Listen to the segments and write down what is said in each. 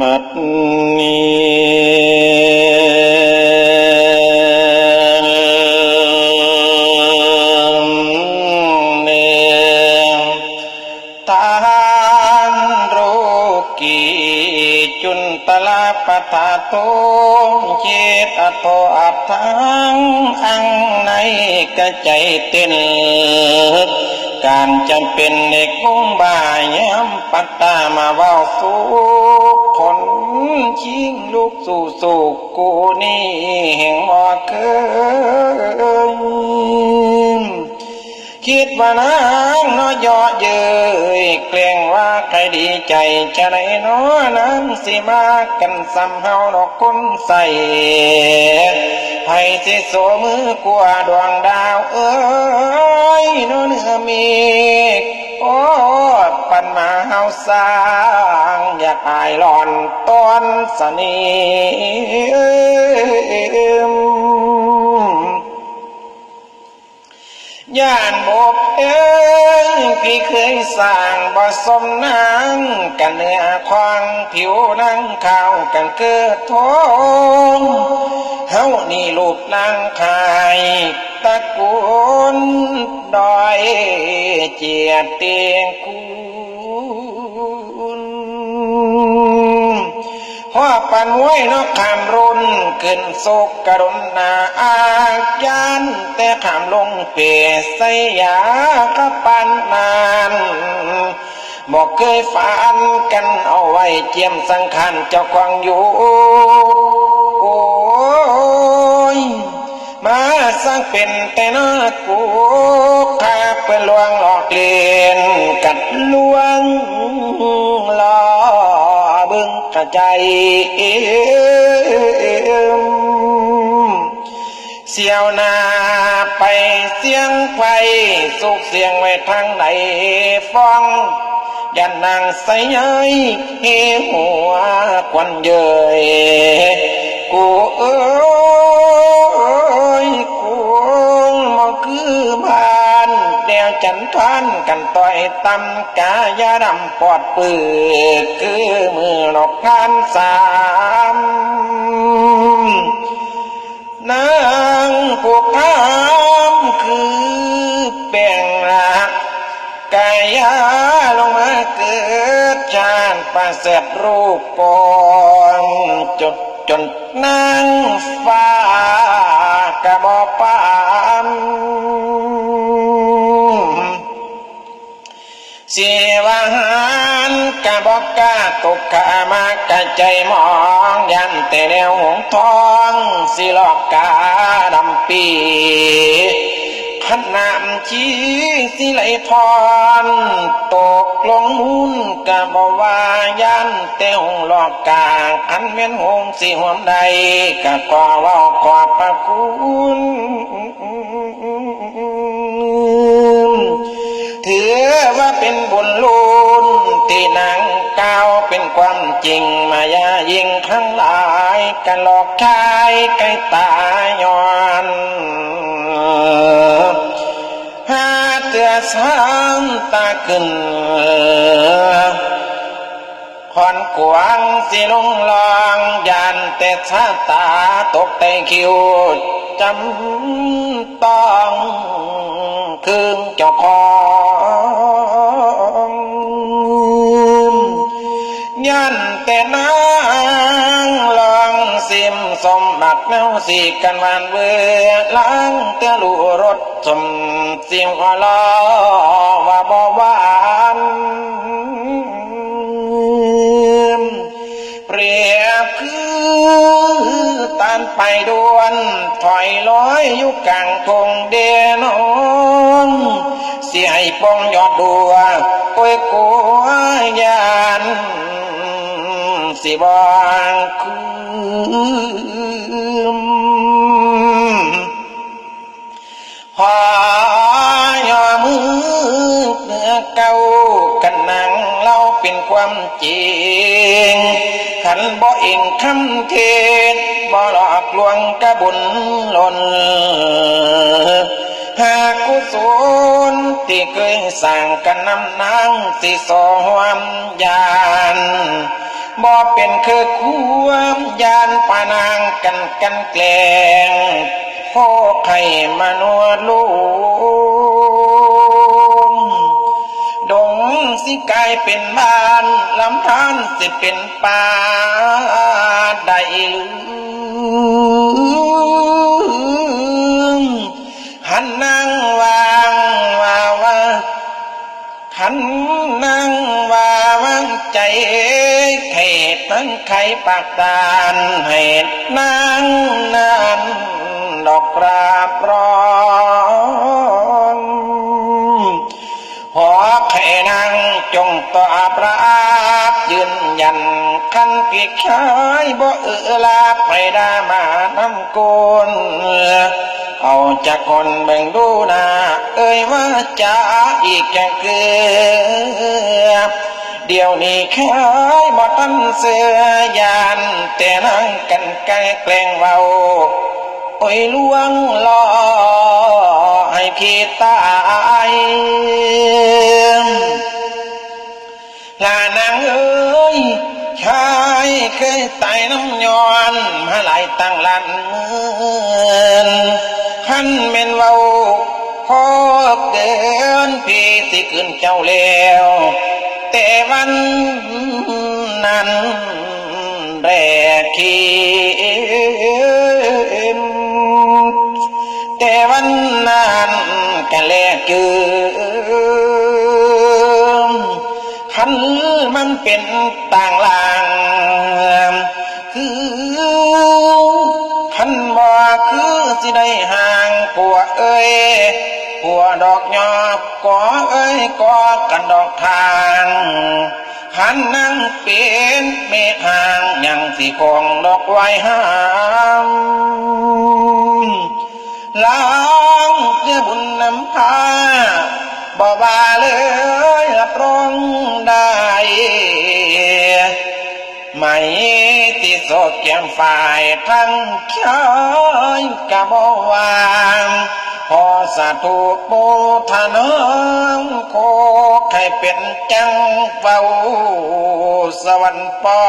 มัดนี้ทานโรกีจุนตลาปตาโตเจตอโตอัตถังอังในกระใจเต้นการจำเป็นเด็กมุงบ่ายย้ำปัตตามาเว้าสู ชิงลูกสู่สู่กูนี่แห่งบ่เคยคิดว่านางน้อยยอเย้ยเกรงว่าใครดีใจจะไหนน้อนางสิมากันซ้ำเฮาดอกคนใส่ให้สิโสมือกว่าดวงดาวเอ้ยโน้เนื้อมีก โอ้ปันมาเฮาสร้าง อยากอายหลอนต้นสนิมย่านบเอ้ ยพี่เคยสร้างบ่สมนางกันเนื้อควางผิวนังข้าวกันเกิดทองเฮานี่ลูกนางขายตะกูลดอยเจียเตียงกู พ่อปันไว้นกขามรุนขึ้นโศกกรุณาอาจานแต่ขามลงเปใสยากะปันนานบอกเคยฝันกันเอาไว้เจียมสังขารเจ้าควางอยู่โอ้ยมาสร้างเป็นแต่นากูข้าเปื่อลวงหลอกเลียนกัดลวงหลอ บึงกระใจเสียวนาไปเสียงไฟสุกเสียงไว้ทางไหนฟ้องยันนางใสยยเฮหัวควันเยยกูเอ้ยกูมองคือบ้า นแนวจันทานกันต่อยตำกายาดำปอดปืกคือมือหลอกทานสามนางผูกทามคือแป่งรักกายาลงมาเกิดชาติประเสริฐรูปปอนจดจนนางฟ้ากระบอปาม หารกะบอกกาตกขามากะใจมองยันแต่แนวหงทองสิหลอกกาดำปีขนามชีสิไหลทอนตกลงมุนกะบว่ายันแต่หงหลอกกาอันเม่นหงสิหวมใดกะก่อว่าขอบประคุณ ถือว่าเป็นบุญลุนที่นางก้าวเป็นความจริงมายายิงทั้งหลายกันหลอกชายไกลตายย้อนหาเตือสามตาขึ้น ขอนขวางสิลงลองยานแต่ชาตาตกแต่คิวจำต้องคืนเจ้าของยันแต่นางลองสิมสมบัติแมวสีกันวันเบื่อล้างเตลูรถสมเสียงอลอว่าบ่หวาน คือตานไปดวน ถอยลอยอยู่กลางทงเดนองเสียให้ปองยอดดัวโอ้ยกลัวยานสิบางคืมพอยอมือเนื้อเก่ากันนังเล่าเป็นความจริง ขันบ่เองคำเทศบ่หลอกลวงกะบุญหล่นหากกุศลที่เคยสร้างกันนำนางสิสอหวมยานบ่เป็นคือควมยานปานางกันกันแกล้งพ่อไข่มานัวลู สิกลายเป็นบ้านลำธารสิเป็นป่าได้หรือหันนางวางว่าว่าขันนั่งว่าวางใจเหตุตั้งไขปากตานเหตุนางนานดอกกราบรอ นขันปีกชายบ่เอือลาไปดามาน้ำโกนเอาจากคนเบ่งดูนาเอ้ยว่าจะอีกแก่เกลือเดี๋ยวนี้แค่บ่ตันเสือยานแต่นั่งกันไกลแกล้งเบาโอ้ยลวงลอให้พี่ตายลานางเอ้ย ชายเคยตายน้ำย้อนมาหลายตั้งลันเมือนขันเมนเว้าพบเดินพี่สิขึ้นเจ้าแล้วแต่วันนั้นแรกขีนแต่วันนั้นกันแลกเกิม นเป็นต่างลาง คือขันบ่คือสิได้ห่างผัวเอ้ยผัวดอกยอบกอเอ้ยกอกันดอกทางขันนั่งเป็นเมฆห่างยังสิคงดอกไว้ห้ามล้างเพื่อบุญนำพา บ่บาเลยรับรองได้ ไม่ติดโซเกียมฝ่ายทั้งชายกะบ่วางพอสาธุโบทานังโคให้เป็นจังเฝ้าสวรรค์ปอ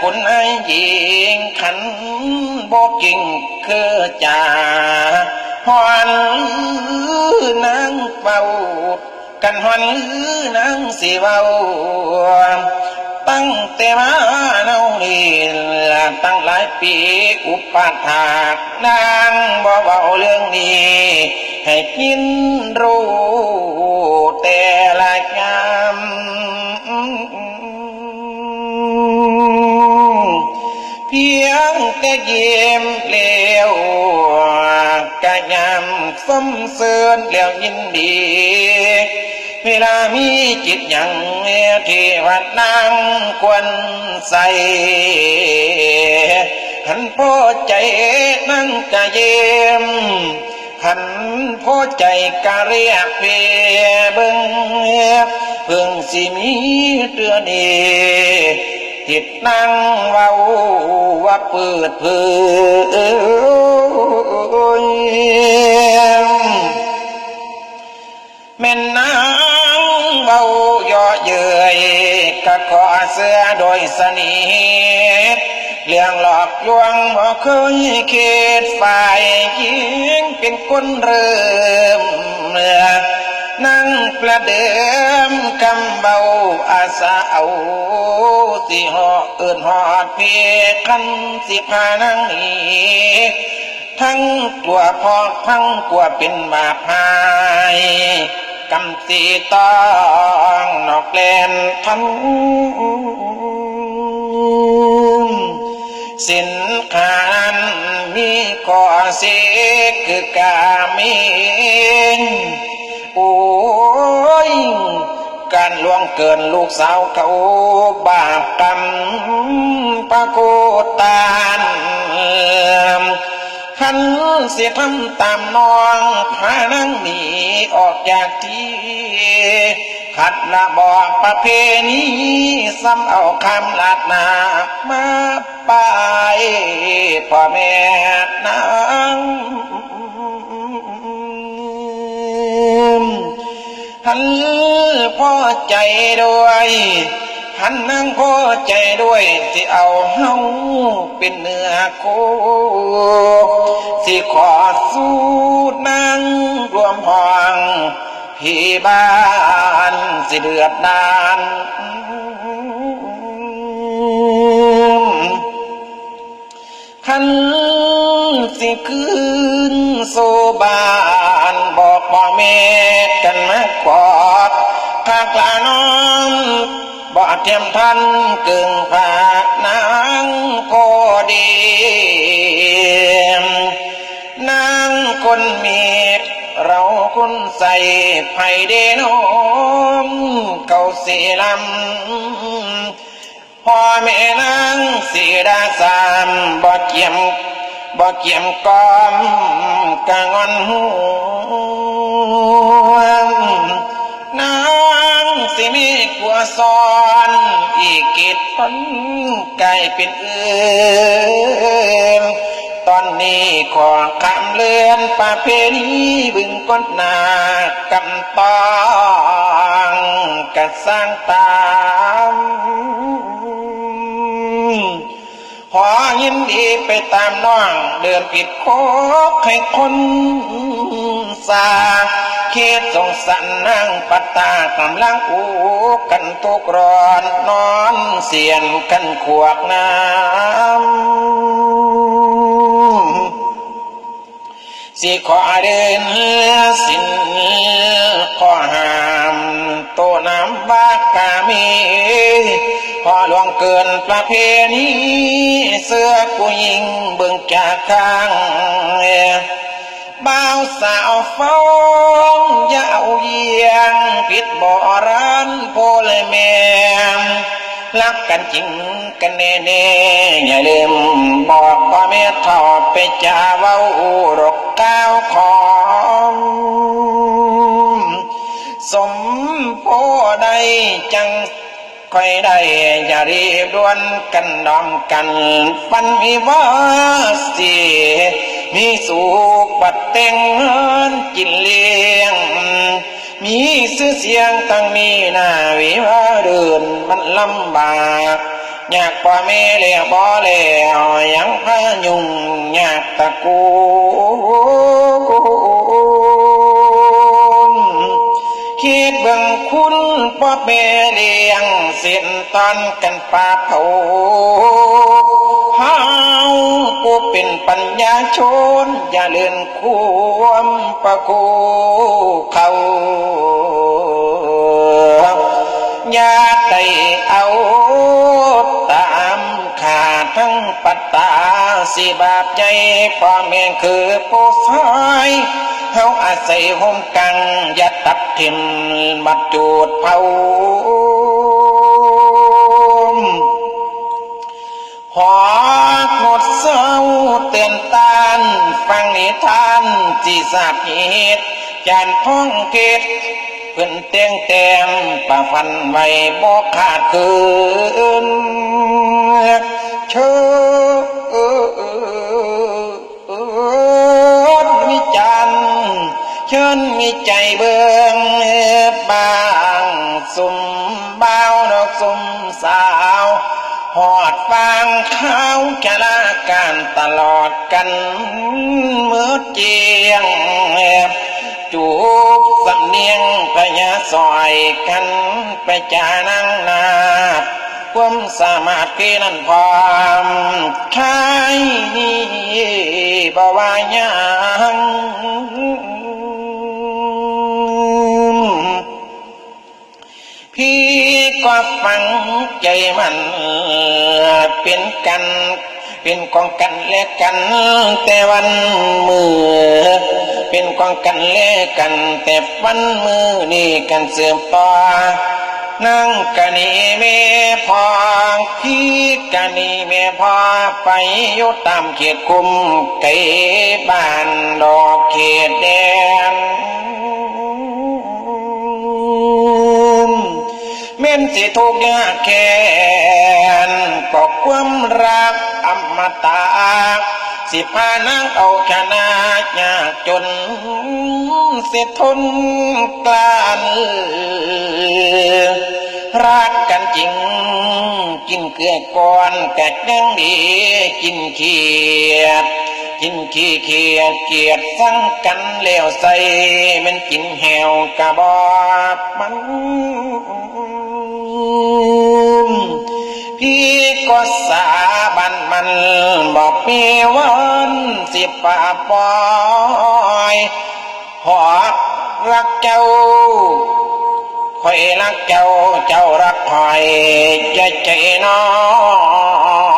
คุณไอ้หญิงขันโบกิ่งคือจ่าฮอนนางเฝ้ากันฮอนนางสิเว้าตั้งแต่มาเนานี่ละตั้งหลายปีอุปถากนางบ่เบาเรื่องนี้ ให้กินรู้แต่ละยาม เยี่ยมเลี้ยวกะยำสมเสริญแล้วยินดี เวลามีจิตย่างที่วัดนางควรใส่หันพอใจนั่งกะเยี่ยมหันพอใจกะเรียกเพเบิ่งเพิ่งสิมีเตือนนี้ จิตนั่งเว้าว่าเปิดเผยแม่นนางเบาย่อเย้ยกะขอเสื้อโดยสนิทเรื่องหลอกลวงบ่เคยคิดฝ่ายหญิงเป็นคนเริ่มเมื่อ นั่งประเดิมคำเบาอาสาเอาสิหอเอื่นหอดเพียคันสิพานังนีทั้งกลัวพอทั้งกลัวเป็นบาปหายกำสีต้องนอกแลนทันสินค้านมีข้อเสียคือกา เกินลูกสาวเขาบาปกรรมปะโกตานขันเสียทำตามน้องพานั่งหนีออกจากที่ขัดละบอกประเพณีซ้ำเอาคำลาดหนามาไปพ่อแม่นางหัน ใจด้วยหันนั่งพ่อใจด้วยที่เอาเฮาเป็นเนื้อคู่สิขอสู้นั่งรวมห้องพี่บ้านสิเดือดดานขันสิคืนโซบานบอกพ่อแม่กันมากกอด ข้ากลานองบ่เทียมทันกึ่งผานางก็ดีนางคนมีเราคนใส่ไผ่เดนมเก่าสีลำพ่อแม่นางสีดาสามบ่เกี่ยมบ่เกี่ยมกอมกะงอนหู กกิดพันไก่เป็นเอื่นตอนนี้ขอคำเลือนประเพณีบึงก้นนากำตองกระสร้างตามขอยินดีไปตามน้อง เดินผิดโคกให้คนสา เขตสงสันนั่งปัตตากำลังอูกันทุกร้อนนอนเสียนกันขวกน้ำสิขอเดินสินขอหามโตน้ำบากกามีขอหลวงเกินประเพณีเสื้อผู้หญิงเบิ่งจากข้าง บ่าวสาวฟ้องยาเอาเยียงผิดบ่อรันโพลแมมรักกันจริงกันแน่แน่อย่าลืมบอกพ่อแม่ทอดไปจาเว้ารกก้าวของสมโพใดจังค่อยได้อย่ารีบด่วนกันดอมกัน ปันมีว่าสี มีสุขบัดแต่งเงินกินเลี้ยง มีซื้อเสียงตั้งมีหน้าวิวาเดินมันลำบากอยากพ่อแม่เลี้ยบ่แล้วยังพายุงอยากตะกู ดเบิ่งคุณพ่อแม่เลี้ยงเส้นตอนกันปาเผาเฮากูเป็นปัญญาชน อย่าเลื่อนความประโคเขาอย่าได้เอาตามขาทั้งปัตตาสิบาปใจพ่อแม่คือผู้ชาย เฮาอาศัยห่มกังย่าตัดทิมบัดจูดเผาหอกดเศร้าเตือนตานฟังนิทานที่สาบเหตุจานพ้องเกตเพื่อนเตียงแต้มป่าฟันไว้บอกขาดคืน เชิญมีใจเบิงบางสุ่มเบาดอกสุ่มสาวหอดฟางเข้าจะลาการตลอดกันเมื่อเจียงจูบสำเนียงพญาซอยกันไปจานังนาความสามารถพี่นั้นพร้อม ฟังใจมันเป็นกัน เป็นกองกันและกันแต่วันมือ เป็นกองกันและกันแต่วันมือนี่กันเสื่อมต่อนั่งกันนี่แม่พอพี่กันนี่แม่พอไปอยู่ตามเขตคุมไกบ้านดอกเขตแดน ทุกข์ยากแค้นปอกความรักอมตะสิพานางเอาชนะยากจนสิทนกลันรักกันจริง กินเกลือก่อนแต่ยังดีกินเขียดกินขี้เขียดเกียดสั่งกันแล้วใส่มันกินแหวกระบอบมัน ก็สาบันมันบอกมีวันสิป่าปอยหอกรักเจ้าคอยรักเจ้าเจ้ารักคอยใจใจน้อง